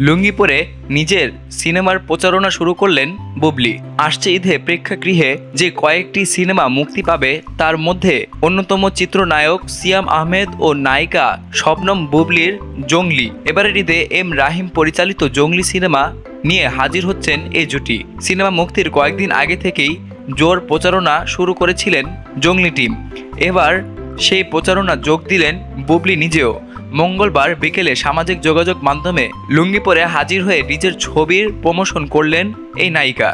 লুঙ্গি পরে নিজের সিনেমার প্রচারণা শুরু করলেন বুবলি। আসছে ঈদে প্রেক্ষাগৃহে যে কয়েকটি সিনেমা মুক্তি পাবে, তার মধ্যে অন্যতম চিত্রনায়ক সিয়াম আহমেদ ও নায়িকা শবনম বুবলির জঙ্গলি। এবারের ঈদে এম রাহিম পরিচালিত জঙ্গলি সিনেমা নিয়ে হাজির হচ্ছেন এই জুটি। সিনেমা মুক্তির কয়েকদিন আগে থেকেই জোর প্রচারণা শুরু করেছিলেন জঙ্গলি টিম। এবার সেই প্রচারণা যোগ দিলেন বুবলি নিজেও। মঙ্গলবার বিকেলে সামাজিক যোগাযোগ মাধ্যমে লুঙ্গি পরে হাজির হয়ে নিজের ছবির প্রমোশন করলেন এই নায়িকা।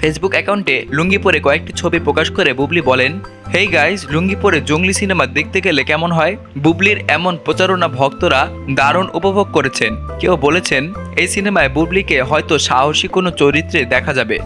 ফেসবুক অ্যাকাউন্টে লুঙ্গি পরে কয়েকটি ছবি প্রকাশ করে বুবলি বলেন, হেই গাইজ লুঙ্গি পরে জঙ্গলি সিনেমা দেখতে গেলে কেমন হয়? বুবলির এমন প্রচারণা ভক্তরা দারুণ উপভোগ করেছেন। কেউ বলেছেন, এই সিনেমায় বুবলিকে হয়তো সাহসী কোনো চরিত্রে দেখা যাবে,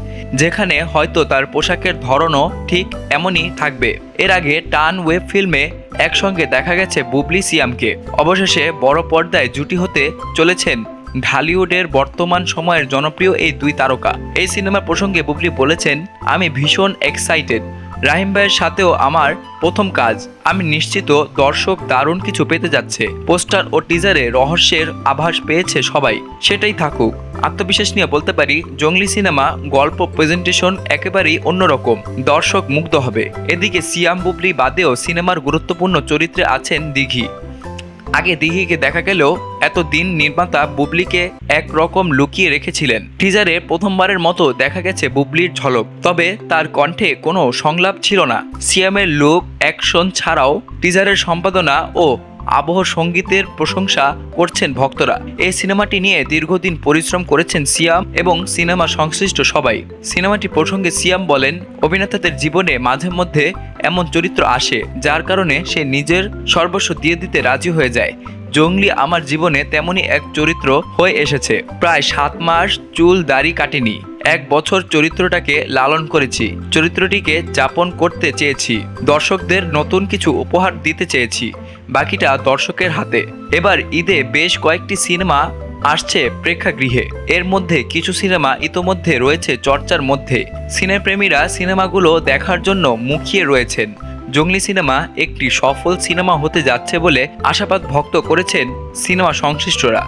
যেখানে হয়তো তার পোশাকের ধরনও ঠিক এমনই থাকবে। এর আগে টান ওয়েব ফিল্মে একসঙ্গে দেখা গেছে বুবলি সিয়ামকে। অবশেষে বড় পর্দায় জুটি হতে চলেছেন ঢালিউডের বর্তমান সময়ের জনপ্রিয় এই দুই তারকা। এই সিনেমার প্রসঙ্গে বুবলি বলেছেন, আমি ভীষণ এক্সাইটেড রাহিম ভাইয়ের সাথেও আমার প্রথম কাজ। আমি নিশ্চিত দর্শক দারুণ কিছু পেতে যাচ্ছে। পোস্টার ও টিজারে রহস্যের আভাস পেয়েছে সবাই। সেটাই থাকুক। আত্মবিশ্বাস নিয়ে বলতে পারি, জঙ্গলি সিনেমা, গল্প প্রেজেন্টেশন একেবারেই অন্যরকম। দর্শক মুগ্ধ হবে। এদিকে সিয়াম বুবলি বাদেও সিনেমার গুরুত্বপূর্ণ চরিত্রে আছেন দিঘি। আগে দিঘিকে দেখা গেলেও এতদিন নির্মাতা বুবলিকে একরকম লুকিয়ে রেখেছিলেন। টিজারে প্রথমবারের মতো দেখা গেছে বুবলির ঝলক, তবে তার কণ্ঠে কোনো সংলাপ ছিল না। সিয়ামের লুক অ্যাকশন ছাড়াও টিজারের সম্পাদনা ও আবহ সঙ্গীতের প্রশংসা করছেন ভক্তরা। এই সিনেমাটি নিয়ে দীর্ঘদিন পরিশ্রম করেছেন সিয়াম এবং সিনেমা সংশ্লিষ্ট সবাই। সিনেমাটি প্রসঙ্গে সিয়াম বলেন, অভিনেতাদের জীবনে মাঝে মধ্যে এমন চরিত্র আসে, যার কারণে সে নিজের সর্বস্ব দিয়ে দিতে রাজি হয়ে যায়। জঙ্গলি আমার জীবনে তেমনই এক চরিত্র হয়ে এসেছে। প্রায় সাত মাস চুল, দাড়ি কাটেনি। এক বছর চরিত্রটাকে লালন করেছি। চরিত্রটিকে যাপন করতে চেয়েছি। দর্শকদের নতুন কিছু উপহার দিতে চেয়েছি। বাকিটা দর্শকের হাতে। এবার ঈদে বেশ কয়েকটি সিনেমা আসছে প্রেক্ষাগৃহে। এর মধ্যে কিছু সিনেমা ইতোমধ্যে রয়েছে চর্চার মধ্যে। সিনেপ্রেমীরা সিনেমাগুলো দেখার জন্য মুখিয়ে রয়েছেন। জঙ্গলি সিনেমা একটি সফল সিনেমা হতে যাচ্ছে বলে আশাবাদ ভক্ত করেছেন সিনেমা সংশ্লিষ্টরা।